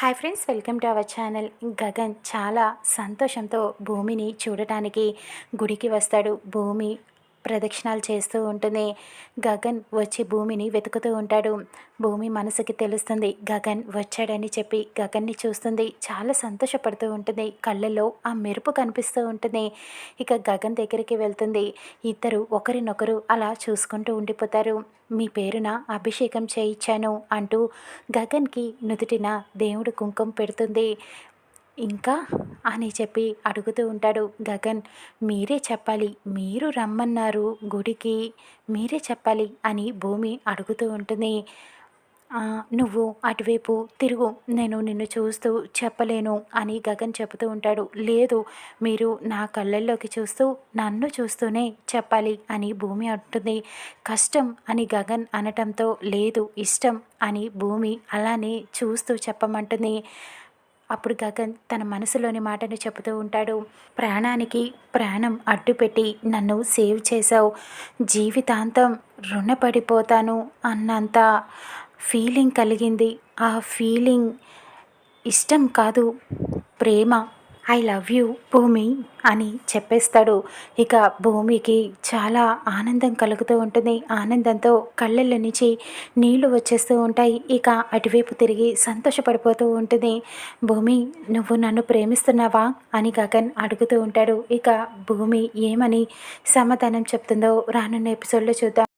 Hi friends welcome to our channel Gagan చాలా సంతోషంతో భూమిని చూడటానికి గుడికి వస్తాడు. భూమి ప్రదక్షిణాలు చేస్తూ ఉంటుంది. గగన్ వచ్చి భూమిని వెతుకుతూ ఉంటాడు. భూమి మనసుకి తెలుస్తుంది గగన్ వచ్చాడని చెప్పి గగన్ని చూస్తుంది. చాలా సంతోషపడుతూ ఉంటుంది. కళ్ళల్లో ఆ మెరుపు కనిపిస్తూ ఉంటుంది. ఇక గగన్ దగ్గరికి వెళ్తుంది. ఇద్దరు ఒకరినొకరు అలా చూసుకుంటూ ఉండిపోతారు. మీ పేరున అభిషేకం చేయించాను అంటూ గగన్కి నుదుటిన దేవుడు కుంకుమ పెడుతుంది. ఇంకా అని చెప్పి అడుగుతూ ఉంటాడు గగన్. మీరే చెప్పాలి మీరు రమ్మన్నారు గుడికి మీరే చెప్పాలి అని భూమి అడుగుతూ ఉంటుంది. నువ్వు అటువైపు తిరుగు నేను నిన్ను చూస్తూ చెప్పలేను అని గగన్ చెబుతూ ఉంటాడు. లేదు మీరు నా కళ్ళల్లోకి చూస్తూ నన్ను చూస్తూనే చెప్పాలి అని భూమి అంటుంది. కష్టం అని గగన్ అనటంతో లేదు ఇష్టం అని భూమి అలానే చూస్తూ చెప్పమంటుంది. అప్పుడు గగన్ తన మనసులోని మాటను చెబుతూ ఉంటాడు ప్రాణానికి ప్రాణం అడ్డుపెట్టి నన్ను సేవ్ చేసావు జీవితాంతం రుణపడిపోతాను అన్నంత ఫీలింగ్ కలిగింది. ఆ ఫీలింగ్ ఇష్టం కాదు ప్రేమ. ఐ లవ్ యూ భూమి అని చెప్పేస్తాడు. ఇక భూమికి చాలా ఆనందం కలుగుతూ ఉంటుంది. ఆనందంతో కళ్ళల్లో నుంచి నీళ్ళు వచ్చేస్తూ ఉంటాయి. ఇక అటువైపు తిరిగి సంతోషపడిపోతూ ఉంటుంది. భూమి నువ్వు నన్ను ప్రేమిస్తున్నావా? అని గగన్ అడుగుతూ ఉంటాడు. ఇక భూమి ఏమని సమాధానం చెప్తుందో రానున్న ఎపిసోడ్లో చూద్దాం.